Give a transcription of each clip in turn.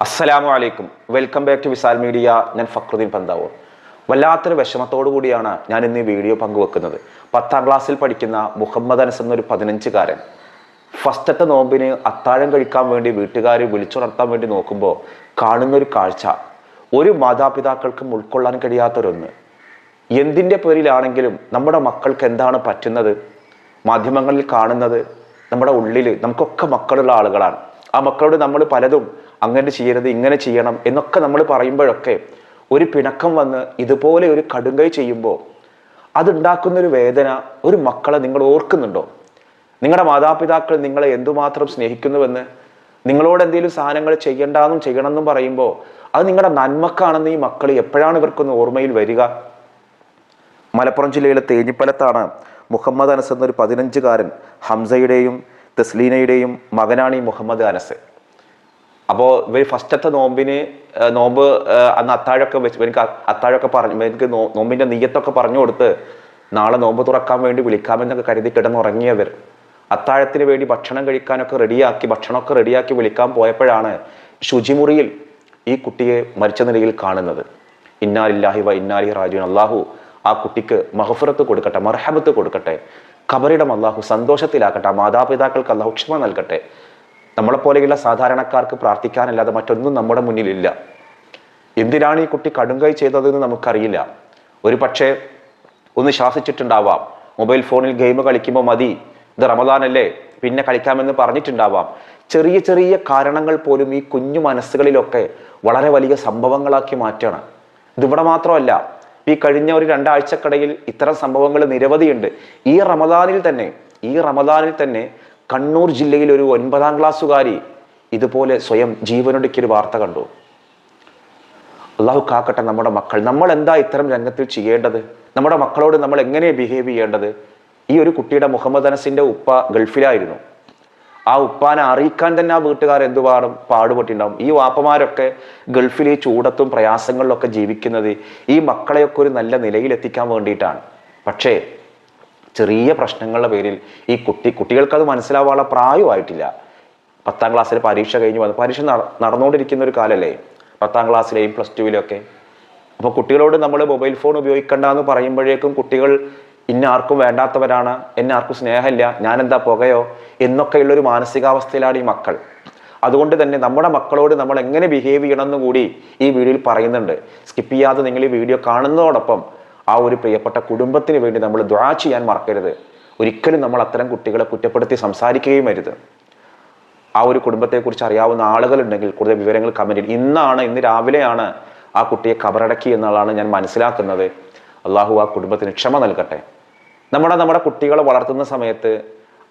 അസ്സലാമു അലൈക്കും. Welcome back to Visal media ഞാൻ ഫക്രുദ്ദീൻ പന്താവൂർ. വല്ലാത്തൊരു വിഷമത്തോടു കൂടിയാണ് ഞാൻ ഇന്ന് ഈ വീഡിയോ പങ്കുവെക്കുന്നത്. പത്താം ക്ലാസ്സിൽ പഠിക്കുന്ന മുഹമ്മദ് അനസ് എന്നൊരു പതിനഞ്ചുകാരൻ ഫസ്റ്റത്തെ നോമ്പിന് അത്താഴം കഴിക്കാൻ വേണ്ടി വീട്ടുകാർ വിളിച്ചുണർത്താൻ വേണ്ടി നോക്കുമ്പോൾ കാണുന്നൊരു കാഴ്ച. ഒരു മാതാപിതാക്കൾക്കും ഉൾക്കൊള്ളാൻ കഴിയാത്തൊരൊന്ന്. എന്തിന്റെ പേരിലാണെങ്കിലും നമ്മുടെ മക്കൾക്ക് എന്താണ് പറ്റുന്നത്? മാധ്യമങ്ങളിൽ കാണുന്നത് നമ്മുടെ ഉള്ളിൽ നമുക്കൊക്കെ മക്കളുള്ള ആളുകളാണ്. ആ മക്കളോട് നമ്മൾ പലതും അങ്ങനെ ചെയ്യരുത് ഇങ്ങനെ ചെയ്യണം എന്നൊക്കെ നമ്മൾ പറയുമ്പോഴൊക്കെ ഒരു പിണക്കം വന്ന് ഇതുപോലെ ഒരു കടുങ്കൈ ചെയ്യുമ്പോൾ അതുണ്ടാക്കുന്ന ഒരു വേദന ഒരു മക്കളെ നിങ്ങൾ ഓർക്കുന്നുണ്ടോ? നിങ്ങളുടെ മാതാപിതാക്കൾ നിങ്ങളെ എന്തുമാത്രം സ്നേഹിക്കുന്നുവെന്ന്? നിങ്ങളോട് എന്തെങ്കിലും സാധനങ്ങൾ ചെയ്യണ്ടെന്നും ചെയ്യണമെന്നും പറയുമ്പോൾ അത് നിങ്ങളുടെ നന്മക്കാണെന്ന് ഈ മക്കൾ എപ്പോഴാണ് ഇവർക്കൊന്ന് ഓർമ്മയിൽ വരിക? മലപ്പുറം ജില്ലയിലെ തേഞ്ഞിപ്പലത്താണ് മുഹമ്മദ് അനസ് എന്നൊരു പതിനഞ്ചുകാരൻ ഹംസയുടെയും തസ്ലീനയുടെയും മകനാണ് ഈ മുഹമ്മദ് അനസ്. അപ്പോൾ ഇവർ ഫസ്റ്റത്തെ നോമ്പിന് നോമ്പ് അന്ന് അത്താഴൊക്കെ വെച്ച് എനിക്ക് അത്താഴൊക്കെ പറഞ്ഞു എനിക്ക് നോ- നെയ്യത്തൊക്കെ പറഞ്ഞു കൊടുത്ത് നാളെ നോമ്പ് തുറക്കാൻ വേണ്ടി വിളിക്കാമെന്നൊക്കെ കരുതി കിടന്നുറങ്ങിയവർ അത്താഴത്തിന് വേണ്ടി ഭക്ഷണം കഴിക്കാനൊക്കെ റെഡിയാക്കി ഭക്ഷണമൊക്കെ റെഡിയാക്കി വിളിക്കാൻ പോയപ്പോഴാണ് ശുചിമുറിയിൽ ഈ കുട്ടിയെ മരിച്ച നിലയിൽ കാണുന്നത്. ഇന്നാലില്ലാഹി വ ഇന്നാലി റാജുൻ അള്ളാഹു ആ കുട്ടിക്ക് മഹഫുറത്ത് കൊടുക്കട്ടെ മർഹബത്ത് കൊടുക്കട്ടെ ഖബറിടം അള്ളാഹു സന്തോഷത്തിലാക്കട്ടെ ആ മാതാപിതാക്കൾക്ക് അള്ളാഹു ക്ഷമ നൽകട്ടെ. നമ്മളെപ്പോലെയുള്ള സാധാരണക്കാർക്ക് പ്രാർത്ഥിക്കാനല്ലാതെ മറ്റൊന്നും നമ്മുടെ മുന്നിലില്ല. എന്തിനാണ് ഈ കുട്ടി കടുങ്കൈ ചെയ്തതെന്ന് നമുക്കറിയില്ല. ഒരു പക്ഷേ ഒന്ന് ശാസിച്ചിട്ടുണ്ടാവാം മൊബൈൽ ഫോണിൽ ഗെയിം കളിക്കുമ്പോൾ മതി. ഇത് റമദാനല്ലേ പിന്നെ കളിക്കാമെന്ന് പറഞ്ഞിട്ടുണ്ടാവാം. ചെറിയ ചെറിയ കാരണങ്ങൾ പോലും ഈ കുഞ്ഞു മനസ്സുകളിലൊക്കെ വളരെ വലിയ സംഭവങ്ങളാക്കി മാറ്റണം. ഇതിവിടെ മാത്രമല്ല ഈ കഴിഞ്ഞ ഒരു രണ്ടാഴ്ചക്കിടയിൽ ഇത്തരം സംഭവങ്ങൾ നിരവധിയുണ്ട്. ഈ റമദാനിൽ തന്നെ ഈ റമദാനിൽ തന്നെ കണ്ണൂർ ജില്ലയിൽ ഒരു ഒൻപതാം ക്ലാസ്സുകാരി ഇതുപോലെ സ്വയം ജീവനൊടുക്കിയൊരു വാർത്ത കണ്ടു. അള്ളാഹു കാക്കട്ടെ നമ്മുടെ മക്കൾ. നമ്മൾ എന്താ ഇത്തരം രംഗത്തിൽ ചെയ്യേണ്ടത്? നമ്മുടെ മക്കളോട് നമ്മൾ എങ്ങനെ ബിഹേവ് ചെയ്യേണ്ടത്? ഈ ഒരു കുട്ടിയുടെ മുഹമ്മദ് അനസിന്റെ ഉപ്പ ഗൾഫിലായിരുന്നു. ആ ഉപ്പാനെ അറിയിക്കാൻ തന്നെ ആ വീട്ടുകാർ എന്തുപാടും പാടുപെട്ടിണ്ടാവും ഈ വാപ്പമാരൊക്കെ ഗൾഫിൽ ഈ ചൂടത്തും പ്രയാസങ്ങളിലൊക്കെ ജീവിക്കുന്നത് ഈ മക്കളെയൊക്കെ ഒരു നല്ല നിലയിലെത്തിക്കാൻ വേണ്ടിയിട്ടാണ്. പക്ഷേ ചെറിയ പ്രശ്നങ്ങളുടെ പേരിൽ ഈ കുട്ടി കുട്ടികൾക്ക് അത് മനസ്സിലാവാനുള്ള പ്രായമായിട്ടില്ല. പത്താം ക്ലാസ്സിൽ പരീക്ഷ കഴിഞ്ഞ് വന്നു പരീക്ഷ നടന്നുകൊണ്ടിരിക്കുന്ന ഒരു കാലല്ലേ പത്താം ക്ലാസ്സിലെയും പ്ലസ് ടുവിലൊക്കെ. അപ്പോൾ കുട്ടികളോട് നമ്മൾ മൊബൈൽ ഫോൺ ഉപയോഗിക്കണ്ട എന്ന് പറയുമ്പോഴേക്കും കുട്ടികൾ ഇന്ന ആർക്കും വേണ്ടാത്തവരാണ് എന്നെ ആർക്കും സ്നേഹമില്ല ഞാനെന്താ പുകയോ? എന്നൊക്കെയുള്ളൊരു മാനസികാവസ്ഥയിലാണ് ഈ മക്കൾ. അതുകൊണ്ട് തന്നെ നമ്മുടെ മക്കളോട് നമ്മൾ എങ്ങനെ ബിഹേവ് ചെയ്യണമെന്ന് കൂടി ഈ വീഡിയോയിൽ പറയുന്നുണ്ട്. സ്കിപ്പ് ചെയ്യാതെ നിങ്ങൾ ഈ വീഡിയോ കാണുന്നതോടൊപ്പം ആ ഒരു പ്രിയപ്പെട്ട കുടുംബത്തിന് വേണ്ടി നമ്മൾ ദ്വാ ചെയ്യാൻ മറക്കരുത്. ഒരിക്കലും നമ്മൾ അത്തരം കുട്ടികളെ കുറ്റപ്പെടുത്തി സംസാരിക്കുകയും അരുത്. ആ ഒരു കുടുംബത്തെക്കുറിച്ച് അറിയാവുന്ന ആളുകളുണ്ടെങ്കിൽ കൂടുതൽ വിവരങ്ങൾ കമന്റിൽ ഇന്നാണ് ഇന്ന് രാവിലെയാണ് ആ കുട്ടിയെ കബറടക്കി എന്നുള്ളതാണ് ഞാൻ മനസ്സിലാക്കുന്നത്. അള്ളാഹു ആ കുടുംബത്തിന് ക്ഷമ നൽകട്ടെ. നമ്മുടെ നമ്മുടെ കുട്ടികളെ വളർത്തുന്ന സമയത്ത്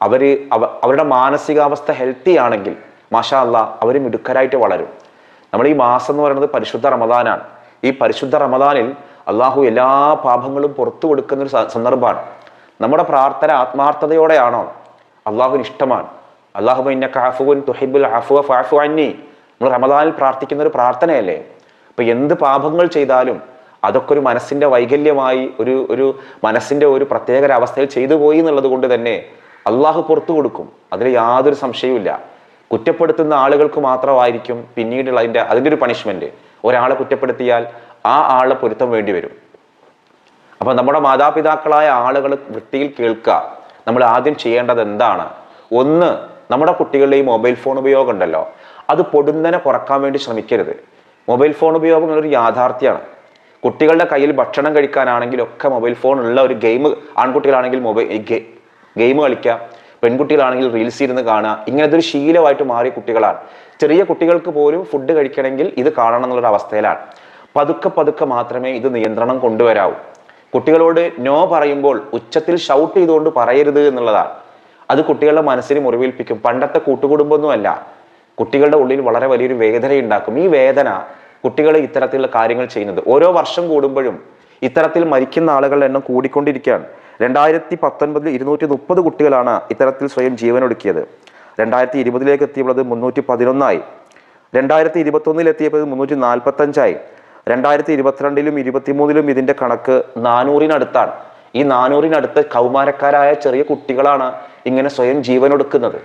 അവർ അവരുടെ മാനസികാവസ്ഥ ഹെൽത്തി ആണെങ്കിൽ മാഷാ അല്ല അവർ മിടുക്കരായിട്ട് വളരും. നമ്മൾ ഈ മാസം എന്ന് പറയുന്നത് പരിശുദ്ധ റമദാനാണ്. ഈ പരിശുദ്ധ റമദാനിൽ അള്ളാഹു എല്ലാ പാപങ്ങളും പുറത്തു കൊടുക്കുന്ന ഒരു സന്ദർഭമാണ്. നമ്മുടെ പ്രാർത്ഥന ആത്മാർത്ഥതയോടെയാണോ? അള്ളാഹുവിന് ഇഷ്ടമാണ്. അള്ളാഹു അന്നി. നമ്മൾ റമദാനിൽ പ്രാർത്ഥിക്കുന്ന ഒരു പ്രാർത്ഥനയല്ലേ? അപ്പൊ എന്ത് പാപങ്ങൾ ചെയ്താലും അതൊക്കെ ഒരു മനസ്സിന്റെ വൈകല്യമായി ഒരു ഒരു മനസ്സിന്റെ ഒരു പ്രത്യേക അവസ്ഥയിൽ ചെയ്തു പോയി എന്നുള്ളത് കൊണ്ട് തന്നെ അള്ളാഹു പുറത്തു കൊടുക്കും. അതിൽ യാതൊരു സംശയവുമില്ല. കുറ്റപ്പെടുത്തുന്ന ആളുകൾക്ക് മാത്രമായിരിക്കും പിന്നീടുള്ള അതിന്റെ അതിന്റെ ഒരു പണിഷ്മെന്റ് ഒരാളെ കുറ്റപ്പെടുത്തിയാൽ ആ ആളെ പൊരുത്തം വേണ്ടി വരും. അപ്പം നമ്മുടെ മാതാപിതാക്കളായ ആളുകൾ വൃത്തിയിൽ കേൾക്കുക. നമ്മൾ ആദ്യം ചെയ്യേണ്ടത് എന്താണ്? ഒന്ന് നമ്മുടെ കുട്ടികളുടെ ഈ മൊബൈൽ ഫോൺ ഉപയോഗം ഉണ്ടല്ലോ. അത് പൊടുന്നനെ കുറയ്ക്കാൻ വേണ്ടി ശ്രമിക്കരുത്. മൊബൈൽ ഫോൺ ഉപയോഗം ഒരു യാഥാർത്ഥ്യമാണ്. കുട്ടികളുടെ കയ്യിൽ ഭക്ഷണം കഴിക്കാനാണെങ്കിലും ഒക്കെ മൊബൈൽ ഫോൺ ഉള്ള ഒരു ഗെയിം ആൺകുട്ടികളാണെങ്കിൽ മൊബൈൽ ഗെയിം കളിക്കുക പെൺകുട്ടികളാണെങ്കിൽ റീൽസ് ഇരുന്ന് കാണുക ഇങ്ങനത്തെ ഒരു ശീലമായിട്ട് മാറിയ കുട്ടികളാണ്. ചെറിയ കുട്ടികൾക്ക് പോലും ഫുഡ് കഴിക്കണമെങ്കിൽ ഇത് കാണണം എന്നുള്ളൊരു അവസ്ഥയിലാണ്. പതുക്കെ പതുക്കെ മാത്രമേ ഇത് നിയന്ത്രണം കൊണ്ടുവരാവൂ. കുട്ടികളോട് നോ പറയുമ്പോൾ ഉച്ചത്തിൽ ഷൗട്ട് ചെയ്തുകൊണ്ട് പറയരുത് എന്നുള്ളതാണ്. അത് കുട്ടികളുടെ മനസ്സിന് മുറിവേൽപ്പിക്കും. പണ്ടത്തെ കൂട്ടുകുടുംബമൊന്നുമല്ല. കുട്ടികളുടെ ഉള്ളിൽ വളരെ വലിയൊരു വേദന ഉണ്ടാക്കും ഈ വേദന കുട്ടികൾ ഇത്തരത്തിലുള്ള കാര്യങ്ങൾ ചെയ്യുന്നത്. ഓരോ വർഷം കൂടുമ്പോഴും ഇത്തരത്തിൽ മരിക്കുന്ന ആളുകളുടെ എണ്ണം കൂടിക്കൊണ്ടിരിക്കുകയാണ്. രണ്ടായിരത്തി പത്തൊൻപതിൽ ഇരുന്നൂറ്റി മുപ്പത് കുട്ടികളാണ് ഇത്തരത്തിൽ സ്വയം ജീവനൊടുക്കിയത്. രണ്ടായിരത്തി ഇരുപതിലേക്ക് എത്തിയപ്പോൾ മുന്നൂറ്റി പതിനൊന്നായി രണ്ടായിരത്തി ഇരുപത്തൊന്നിൽ എത്തിയപ്പോൾ മുന്നൂറ്റി നാൽപ്പത്തഞ്ചായി രണ്ടായിരത്തി ഇരുപത്തിരണ്ടിലും ഇരുപത്തിമൂന്നിലും ഇതിന്റെ കണക്ക് നാനൂറിനടുത്താണ്. ഈ നാനൂറിനടുത്ത് കൗമാരക്കാരായ ചെറിയ കുട്ടികളാണ് ഇങ്ങനെ സ്വയം ജീവനൊടുക്കുന്നത്.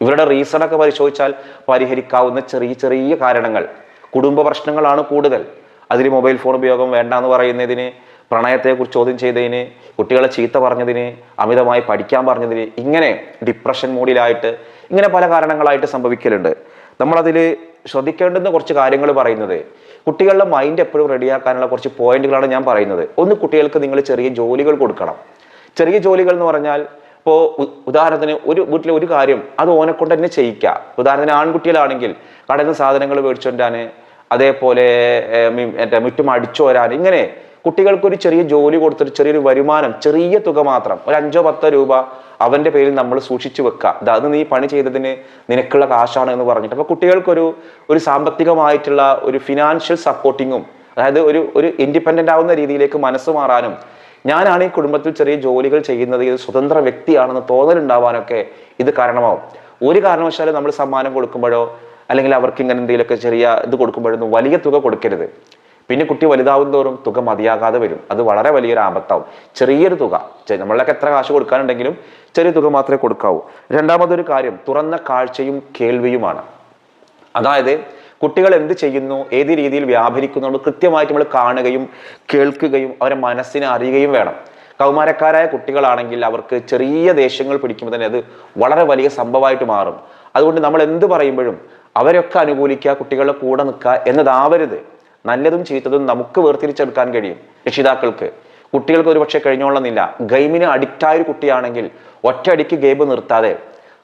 ഇവരുടെ റീസൺ ഒക്കെ പരിശോധിച്ചാൽ പരിഹരിക്കാവുന്ന ചെറിയ ചെറിയ കാരണങ്ങൾ. കുടുംബ പ്രശ്നങ്ങളാണ് കൂടുതൽ. അതിൽ മൊബൈൽ ഫോൺ ഉപയോഗം വേണ്ട എന്ന് പറയുന്നതിന് പ്രണയത്തെക്കുറിച്ച് ചോദ്യം ചെയ്തതിന് കുട്ടികളെ ചീത്ത പറഞ്ഞതിന് അമിതമായി പഠിക്കാൻ പറഞ്ഞതിന് ഇങ്ങനെ ഡിപ്രഷൻ മൂഡിലായിട്ട് ഇങ്ങനെ പല കാരണങ്ങളായിട്ട് സംഭവിക്കലുണ്ട്. നമ്മളതിൽ ശ്രദ്ധിക്കേണ്ടുന്ന കുറച്ച് കാര്യങ്ങൾ പറയുന്നത് കുട്ടികളുടെ മൈൻഡ് എപ്പോഴും റെഡിയാക്കാനുള്ള കുറച്ച് പോയിന്റുകളാണ് ഞാൻ പറയുന്നത്. ഒന്ന് കുട്ടികൾക്ക് നിങ്ങൾ ചെറിയ ജോലികൾ കൊടുക്കണം. ചെറിയ ജോലികൾ എന്ന് പറഞ്ഞാൽ ഇപ്പോൾ ഉദാഹരണത്തിന് ഒരു വീട്ടിലെ ഒരു കാര്യം അത് ഓനെക്കൊണ്ട് കൊണ്ട് തന്നെ ചെയ്യിക്കുക ഉദാഹരണത്തിന് ആൺകുട്ടികളാണെങ്കിൽ കടയിൽ നിന്ന് സാധനങ്ങൾ മേടിച്ചുകൊണ്ടാന് അതേപോലെ എന്റെ മറ്റേ മുറ്റും അടിച്ചു വരാൻ ഇങ്ങനെ കുട്ടികൾക്കൊരു ചെറിയ ജോലി കൊടുത്തിട്ട് ചെറിയൊരു വരുമാനം ചെറിയ തുക മാത്രം ഒരു അഞ്ചോ പത്തോ രൂപ അവന്റെ പേരിൽ നമ്മൾ സൂക്ഷിച്ചു വെക്കുക അത് നീ പണി ചെയ്തതിന് നിനക്കുള്ള കാശാണ് എന്ന് പറഞ്ഞിട്ട്. അപ്പോൾ കുട്ടികൾക്കൊരു ഒരു സാമ്പത്തികമായിട്ടുള്ള ഒരു ഫിനാൻഷ്യൽ സപ്പോർട്ടിങ്ങും അതായത് ഒരു ഒരു ഇൻഡിപെൻഡന്റ് ആവുന്ന രീതിയിലേക്ക് മനസ്സ് മാറാനും ഞാനാണ് ഈ കുടുംബത്തിൽ ചെറിയ ജോലികൾ ചെയ്യുന്നത് ഇത് സ്വതന്ത്ര വ്യക്തിയാണെന്ന് തോന്നലുണ്ടാവാനൊക്കെ ഇത് കാരണമാവും. ഒരു കാരണവശാലും നമ്മൾ സമ്മാനം കൊടുക്കുമ്പോഴോ അല്ലെങ്കിൽ അവർക്ക് ഇങ്ങനെ എന്തെങ്കിലുമൊക്കെ ചെറിയ ഇത് കൊടുക്കുമ്പോഴൊന്നും വലിയ തുക കൊടുക്കരുത്. പിന്നെ കുട്ടി വലുതാവും തോറും തുക മതിയാകാതെ വരും. അത് വളരെ വലിയൊരു ആപത്താവും. ചെറിയൊരു തുക. നമ്മളൊക്കെ എത്ര കാശ് കൊടുക്കാനുണ്ടെങ്കിലും ചെറിയ തുക മാത്രമേ കൊടുക്കാവൂ. രണ്ടാമതൊരു കാര്യം തുറന്ന കാഴ്ചയും കേൾവിയുമാണ്. അതായത് കുട്ടികൾ എന്ത് ചെയ്യുന്നു ഏത് രീതിയിൽ വ്യാപരിക്കുന്നു കൃത്യമായിട്ട് നമ്മൾ കാണുകയും കേൾക്കുകയും അവരെ മനസ്സിനെ അറിയുകയും വേണം. കൗമാരക്കാരായ കുട്ടികളാണെങ്കിൽ അവർക്ക് ചെറിയ ദേഷ്യങ്ങൾ പിടിക്കുമ്പോൾ തന്നെ അത് വളരെ വലിയ സംഭവമായിട്ട് മാറും. അതുകൊണ്ട് നമ്മൾ എന്ത് പറയുമ്പോഴും അവരൊക്കെ അനുകൂലിക്കുക കുട്ടികളുടെ കൂടെ നിൽക്കുക എന്നതാവരുത്. നല്ലതും ചീത്തതും നമുക്ക് വേർതിരിച്ചെടുക്കാൻ കഴിയും രക്ഷിതാക്കൾക്ക്. കുട്ടികൾക്ക് ഒരുപക്ഷെ കഴിഞ്ഞോളന്നില്ല. ഗെയിമിന് അഡിക്റ്റ് ഒരു കുട്ടിയാണെങ്കിൽ ഒറ്റയടിക്ക് ഗെയിം നിർത്താതെ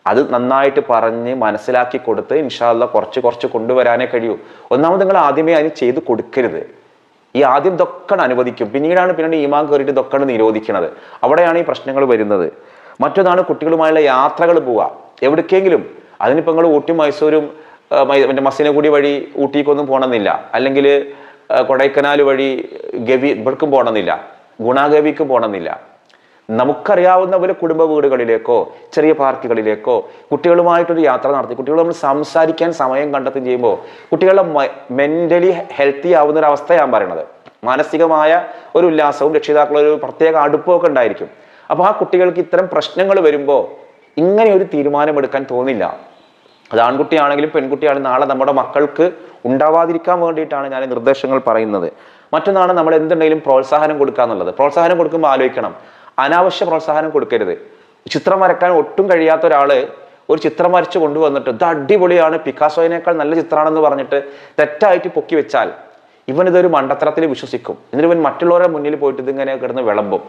അത് നന്നായിട്ട് പറഞ്ഞ് മനസ്സിലാക്കി കൊടുത്ത് ഇൻഷാല്ല കുറച്ച് കുറച്ച് കൊണ്ടുവരാനേ കഴിയൂ. ഒന്നാമത് നിങ്ങൾ ആദ്യമേ അതിന് ചെയ്ത് കൊടുക്കരുത്. ഈ ആദ്യം ദൊക്കണ അനുവദിക്കും. പിന്നീടാണ് പിന്നീട് ഈമാൻ കയറിയിട്ട് ദൊക്കണ നിരോധിക്കുന്നത് അവിടെയാണ് ഈ പ്രശ്നങ്ങൾ വരുന്നത്. മറ്റൊന്നാണ് കുട്ടികളുമായുള്ള യാത്രകൾ പോവുക. എവിടേക്കെങ്കിലും അതിനിപ്പോൾ നിങ്ങൾ ഊട്ടി മൈസൂരും മറ്റേ മസിനഗുഡി വഴി ഊട്ടിക്കൊന്നും പോകണമെന്നില്ല അല്ലെങ്കിൽ കൊടൈക്കനാൽ വഴി ഗവി ഇവർക്കും പോകണമെന്നില്ല ഗുണാഗവിക്കും പോകണമെന്നില്ല നമുക്കറിയാവുന്ന പോലെ കുടുംബ വീടുകളിലേക്കോ ചെറിയ പാർക്കുകളിലേക്കോ കുട്ടികളുമായിട്ടൊരു യാത്ര നടത്തി. കുട്ടികൾ നമ്മൾ സംസാരിക്കാൻ സമയം കണ്ടെത്തുകയും ചെയ്യുമ്പോൾ കുട്ടികളുടെ മെന്റലി ഹെൽത്തി ആവുന്ന ഒരു അവസ്ഥ ഞാൻ പറയണത്. മാനസികമായ ഒരു ഉല്ലാസവും രക്ഷിതാക്കളൊരു പ്രത്യേക അടുപ്പമൊക്കെ ഉണ്ടായിരിക്കും. അപ്പോൾ ആ കുട്ടികൾക്ക് ഇത്തരം പ്രശ്നങ്ങൾ വരുമ്പോൾ ഇങ്ങനെ ഒരു തീരുമാനമെടുക്കാൻ തോന്നില്ല. അത് ആൺകുട്ടിയാണെങ്കിലും പെൺകുട്ടിയാണെങ്കിലും നാളെ നമ്മുടെ മക്കൾക്ക് ഉണ്ടാവാതിരിക്കാൻ വേണ്ടിയിട്ടാണ് ഞാൻ നിർദ്ദേശങ്ങൾ പറയുന്നത്. മറ്റൊന്നാണ് നമ്മൾ എന്തുണ്ടെങ്കിലും പ്രോത്സാഹനം കൊടുക്കുക എന്നുള്ളത്. പ്രോത്സാഹനം കൊടുക്കുമ്പോൾ ആലോചിക്കണം. അനാവശ്യ പ്രോത്സാഹനം കൊടുക്കരുത്. ചിത്രം വരക്കാൻ ഒട്ടും കഴിയാത്ത ഒരാൾ ഒരു ചിത്രം വരച്ച് കൊണ്ടുവന്നിട്ട് ഇത് അടിപൊളിയാണ് പിക്കാസോയിനേക്കാൾ നല്ല ചിത്രമാണെന്ന് പറഞ്ഞിട്ട് തെറ്റായിട്ട് പൊക്കി വെച്ചാൽ ഇവൻ ഇതൊരു മണ്ടത്തരത്തിൽ വിശ്വസിക്കും. എന്നിട്ട് ഇവൻ മറ്റുള്ളവരുടെ മുന്നിൽ പോയിട്ട് ഇതിങ്ങനെ കിടന്ന് വിളമ്പും.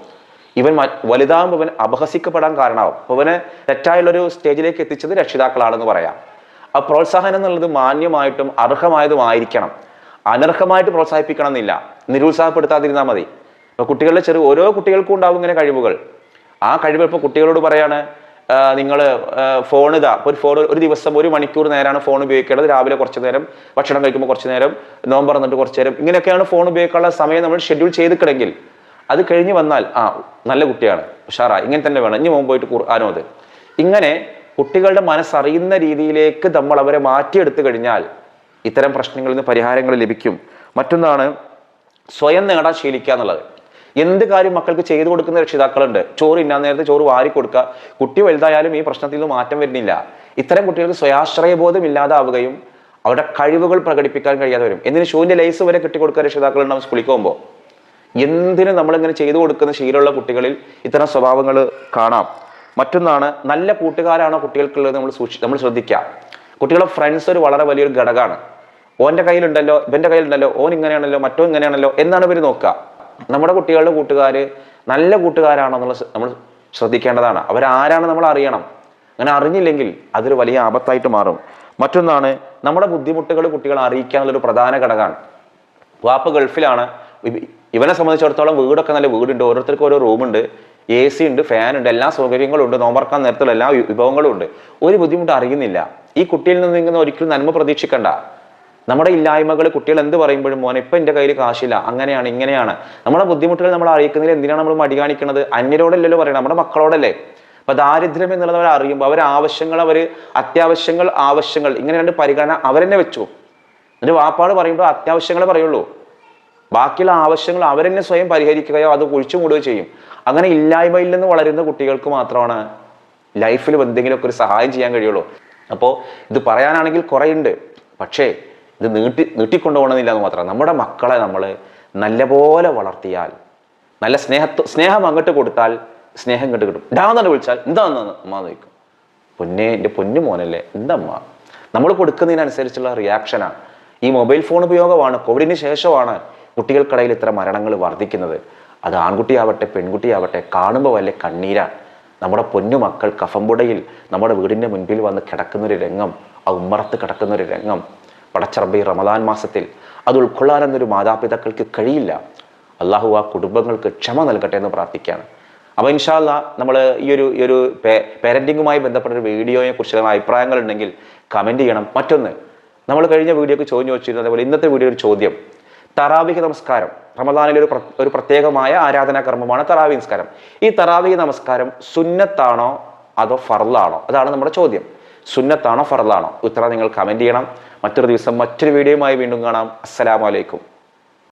ഇവൻ വലുതാകുമ്പോൾ ഇവൻ അപഹസിക്കപ്പെടാൻ കാരണമാവും. ഇവനെ തെറ്റായുള്ളൊരു സ്റ്റേജിലേക്ക് എത്തിച്ചത് രക്ഷിതാക്കളാണെന്ന് പറയാം. ആ പ്രോത്സാഹനം എന്നുള്ളത് മാന്യമായിട്ടും അർഹമായതും ആയിരിക്കണം. അനർഹമായിട്ട് പ്രോത്സാഹിപ്പിക്കണം എന്നില്ല നിരുത്സാഹപ്പെടുത്താതിരുന്നാൽ മതി. ഇപ്പൊ കുട്ടികളുടെ ചെറു ഓരോ കുട്ടികൾക്കും ഉണ്ടാവും ഇങ്ങനെ കഴിവുകൾ. ആ കഴിവ് ഇപ്പൊ കുട്ടികളോട് പറയാണ് നിങ്ങൾ ഫോൺ ഇതാ. ഒരു ഫോൺ ഒരു ദിവസം ഒരു മണിക്കൂർ നേരമാണ് ഫോൺ ഉപയോഗിക്കേണ്ടത്. രാവിലെ കുറച്ച് നേരം ഭക്ഷണം കഴിക്കുമ്പോൾ കുറച്ച് നേരം നോമ്പ് പറഞ്ഞിട്ട് കുറച്ച് നേരം ഇങ്ങനെയൊക്കെയാണ് ഫോൺ ഉപയോഗിക്കാനുള്ള സമയം നമ്മൾ ഷെഡ്യൂൾ ചെയ്തിട്ടുണ്ടെങ്കിൽ അത് കഴിഞ്ഞ് വന്നാൽ ആ നല്ല കുട്ടിയാണ്. ഉഷാറായി. ഇങ്ങനെ തന്നെ വേണം. ഇനി മുമ്പ് പോയിട്ട് ഖുർആാനോ അത്. ഇങ്ങനെ കുട്ടികളുടെ മനസ്സറിയുന്ന രീതിയിലേക്ക് നമ്മൾ അവരെ മാറ്റിയെടുത്തു കഴിഞ്ഞാൽ ഇത്തരം പ്രശ്നങ്ങളിൽ നിന്ന് പരിഹാരങ്ങൾ ലഭിക്കും. മറ്റൊന്നാണ് സ്വയം നേടാൻ ശീലിക്കുക എന്നുള്ളത്. എന്ത് കാര്യം മക്കൾക്ക് ചെയ്തു കൊടുക്കുന്ന രക്ഷിതാക്കളുണ്ട്? ചോറ് ഇന്നാ നേരത്തെ ചോറ് വാരി കൊടുക്കുക. കുട്ടി വലുതായാലും ഈ പ്രശ്നത്തിൽ നിന്ന് മാറ്റം വരുന്നില്ല. ഇത്തരം കുട്ടികൾക്ക് സ്വയാശ്രയബോധം ഇല്ലാതാവുകയും അവരുടെ കഴിവുകൾ പ്രകടിപ്പിക്കാൻ കഴിയാതെ വരും. എന്തിന് ഷൂവിന്റെ ലൈസ് വരെ കെട്ടിക്കൊടുക്കുക രക്ഷിതാക്കളുണ്ടാവും സ്കൂളിൽ പോകുമ്പോൾ എന്തിനും നമ്മളിങ്ങനെ ചെയ്തു കൊടുക്കുന്ന ശീലമുള്ള കുട്ടികളിൽ ഇത്തരം സ്വഭാവങ്ങൾ കാണാം? മറ്റൊന്നാണ് നല്ല കൂട്ടുകാരാണോ കുട്ടികൾക്കുള്ളത് നമ്മൾ സൂക്ഷി നമ്മൾ ശ്രദ്ധിക്കുക കുട്ടികളുടെ ഫ്രണ്ട്സ് ഒരു വളരെ വലിയൊരു ഘടകമാണ്. ഓന്റെ കയ്യിലുണ്ടല്ലോ ഇവന്റെ കയ്യിലുണ്ടല്ലോ ഓൻ ഇങ്ങനെയാണല്ലോ മറ്റോ ഇങ്ങനെയാണല്ലോ എന്നാണ് ഇവർ നോക്കുക നമ്മുടെ കുട്ടികളുടെ കൂട്ടുകാർ നല്ല കൂട്ടുകാരാണോ എന്നുള്ള നമ്മൾ ശ്രദ്ധിക്കേണ്ടതാണ്. അവരാരാണ് നമ്മൾ അറിയണം. അങ്ങനെ അറിഞ്ഞില്ലെങ്കിൽ അതൊരു വലിയ ആപത്തായിട്ട് മാറും. മറ്റൊന്നാണ് നമ്മുടെ ബുദ്ധിമുട്ടുകൾ കുട്ടികളെ അറിയിക്കാനുള്ളൊരു പ്രധാന ഘടകമാണ്. വാപ്പ ഗൾഫിലാണ്. ഇവനെ സംബന്ധിച്ചിടത്തോളം വീടൊക്കെ നല്ല വീടുണ്ട്. ഓരോരുത്തർക്കും ഓരോ റൂമുണ്ട്. എ സി ഉണ്ട് ഫാൻ ഉണ്ട് എല്ലാ സൗകര്യങ്ങളും ഉണ്ട് നോമ്പറക്കാൻ നേരത്തുള്ള എല്ലാ വിഭവങ്ങളും ഉണ്ട്. ഒരു ബുദ്ധിമുട്ട് അറിയുന്നില്ല. ഈ കുട്ടിയിൽ നിന്ന് നിങ്ങൾ ഒരിക്കലും നന്മ പ്രതീക്ഷിക്കണ്ട. നമ്മുടെ ഇല്ലായ്മകൾ കുട്ടികൾ എന്ത് പറയുമ്പോഴും മോനെ ഇപ്പം എന്റെ കയ്യിൽ കാശില്ല അങ്ങനെയാണ് ഇങ്ങനെയാണ്. നമ്മുടെ ബുദ്ധിമുട്ടുകൾ നമ്മൾ അറിയിക്കുന്നതിൽ എന്തിനാണ് നമ്മൾ മടി കാണിക്കുന്നത് അന്യരോടല്ലല്ലോ പറയണം നമ്മുടെ മക്കളോടല്ലേ? അപ്പൊ ദാരിദ്ര്യം എന്നുള്ളത് അവർ അറിയുമ്പോൾ അവർ ആവശ്യങ്ങൾ അവർ അത്യാവശ്യങ്ങൾ ആവശ്യങ്ങൾ ഇങ്ങനെ രണ്ട് പരിഗണന അവരെന്നെ വെച്ചു. എന്നിട്ട് വാപ്പാട് പറയുമ്പോൾ അത്യാവശ്യങ്ങളെ പറയുള്ളൂ. ബാക്കിയുള്ള ആവശ്യങ്ങൾ അവരെന്നെ സ്വയം പരിഹരിക്കുകയോ അത് കുഴിച്ചു മൂടുകയോ ചെയ്യും. അങ്ങനെ ഇല്ലായ്മയിൽ നിന്ന് വളരുന്ന കുട്ടികൾക്ക് മാത്രമാണ് ലൈഫിൽ എന്തെങ്കിലുമൊക്കെ ഒരു സഹായം ചെയ്യാൻ കഴിയുള്ളൂ. അപ്പോൾ ഇത് പറയാനാണെങ്കിൽ കുറേയുണ്ട്. പക്ഷേ ഇത് നീട്ടി നീട്ടിക്കൊണ്ടുപോകണമെന്നില്ല എന്ന് മാത്രം. നമ്മുടെ മക്കളെ നമ്മൾ നല്ലപോലെ വളർത്തിയാൽ നല്ല സ്നേഹത്ത് സ്നേഹം അങ്ങോട്ട് കൊടുത്താൽ സ്നേഹം ഇങ്ങോട്ട് കിട്ടും. ഡാന്നാണ് വിളിച്ചാൽ? എന്താന്ന് അമ്മ നോക്കും പൊന്നെ എന്റെ പൊന്നു മോനല്ലേ? എന്തമ്മ നമ്മൾ കൊടുക്കുന്നതിനനുസരിച്ചുള്ള റിയാക്ഷനാണ് ഈ മൊബൈൽ ഫോൺ ഉപയോഗമാണ്. കോവിഡിന് ശേഷമാണ് കുട്ടികൾക്കിടയിൽ ഇത്ര മരണങ്ങൾ വർദ്ധിക്കുന്നത്. അത് ആൺകുട്ടിയാവട്ടെ പെൺകുട്ടിയാവട്ടെ കാണുമ്പോൾ വല്ല കണ്ണീരാണ്. നമ്മുടെ പൊന്നു മക്കൾ കഫമ്പുടയിൽ നമ്മുടെ വീടിന്റെ മുൻപിൽ വന്ന് കിടക്കുന്നൊരു രംഗം ആ ഉമ്മറത്ത് കിടക്കുന്നൊരു രംഗം പടച്ചറബി റമദാൻ മാസത്തിൽ അത് ഉൾക്കൊള്ളാനെന്നൊരു മാതാപിതാക്കൾക്ക് കഴിയില്ല. അള്ളാഹു ആ കുടുംബങ്ങൾക്ക് ക്ഷമ നൽകട്ടെ എന്ന് പ്രാർത്ഥിക്കുകയാണ്. അപ്പോൾ ഇൻഷാല്ല നമ്മൾ ഈ ഒരു ഈ ഒരു പേരന്റിങ്ങുമായി ബന്ധപ്പെട്ട ഒരു വീഡിയോയെ കുറിച്ച് അഭിപ്രായങ്ങൾ ഉണ്ടെങ്കിൽ കമന്റ് ചെയ്യണം. മറ്റൊന്ന് നമ്മൾ കഴിഞ്ഞ വീഡിയോക്ക് ചോദ്യം ചോദിച്ചിരുന്നു. അതേപോലെ ഇന്നത്തെ വീഡിയോ ഒരു ചോദ്യം. തറാവിഹ് നമസ്കാരം. റമദാനിലെ ഒരു ഒരു പ്രത്യേകമായ ആരാധനാ കർമ്മമാണ് തറാവി നമസ്കാരം ഈ തറാവിഹ് നമസ്കാരം സുന്നത്താണോ അതോ ഫർലാണോ അതാണ് നമ്മുടെ ചോദ്യം. സുന്നത്താണോ ഫർലാണോ ഉത്തരം നിങ്ങൾ കമന്റ് ചെയ്യണം. മറ്റൊരു ദിവസം മറ്റൊരു വീഡിയോയുമായി വീണ്ടും കാണാം. അസ്സലാമലൈക്കും